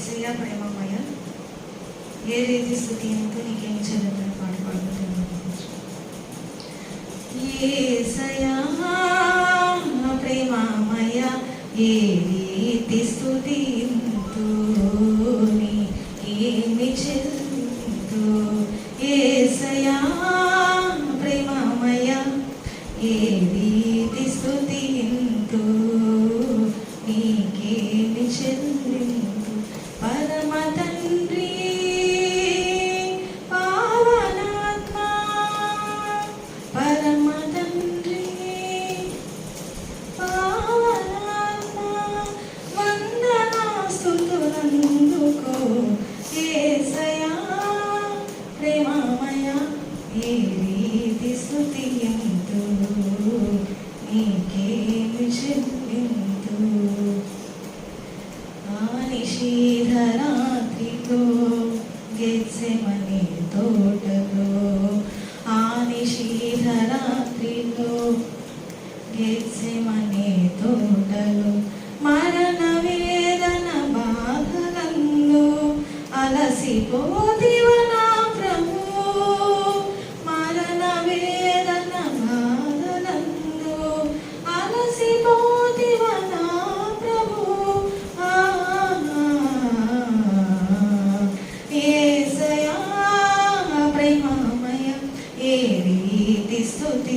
ఏసయ్య ప్రేమమయ. ఏ రీతి స్థుతి ఎంతో నీకేం చేయలేదని పాట పాడుతున్నాను ఏసయా ప్రేమమయ ఏ రీతి స్థుతి ఏమి చెల్లిందో ఏసయా ప్రేమమయ ఏ రీతి స్థుతి ఎంతో నీకేమి చెల్లిందు பரமதன்றி. గెత్సెమని తోటలో ఆనిషీధరాత్రిలో గెత్సెమని తోటలో మరణ వేదన బాధలందు అలసిపోతివ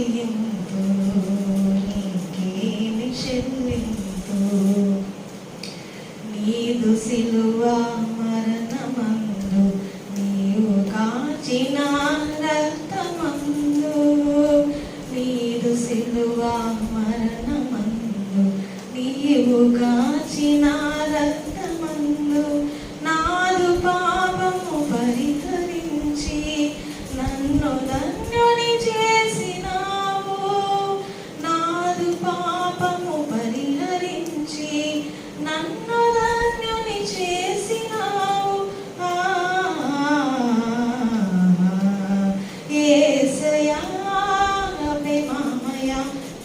స్తుతియంతో నీకేమి చెల్లింతో నీదు సిలువ మరణమందు నీవు కాచిన రక్తమందు. నీదు సిలువ మరణమందు నీవు కాచిన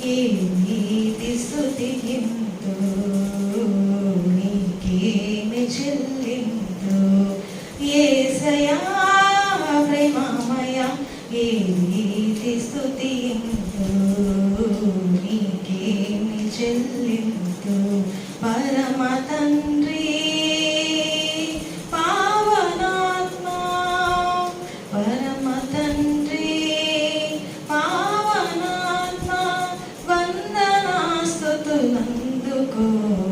ఏ నీతి స్తుతింతు నీకేమి చెల్లిందు యేసయ్యా ప్రేమమయ ఏ mundo.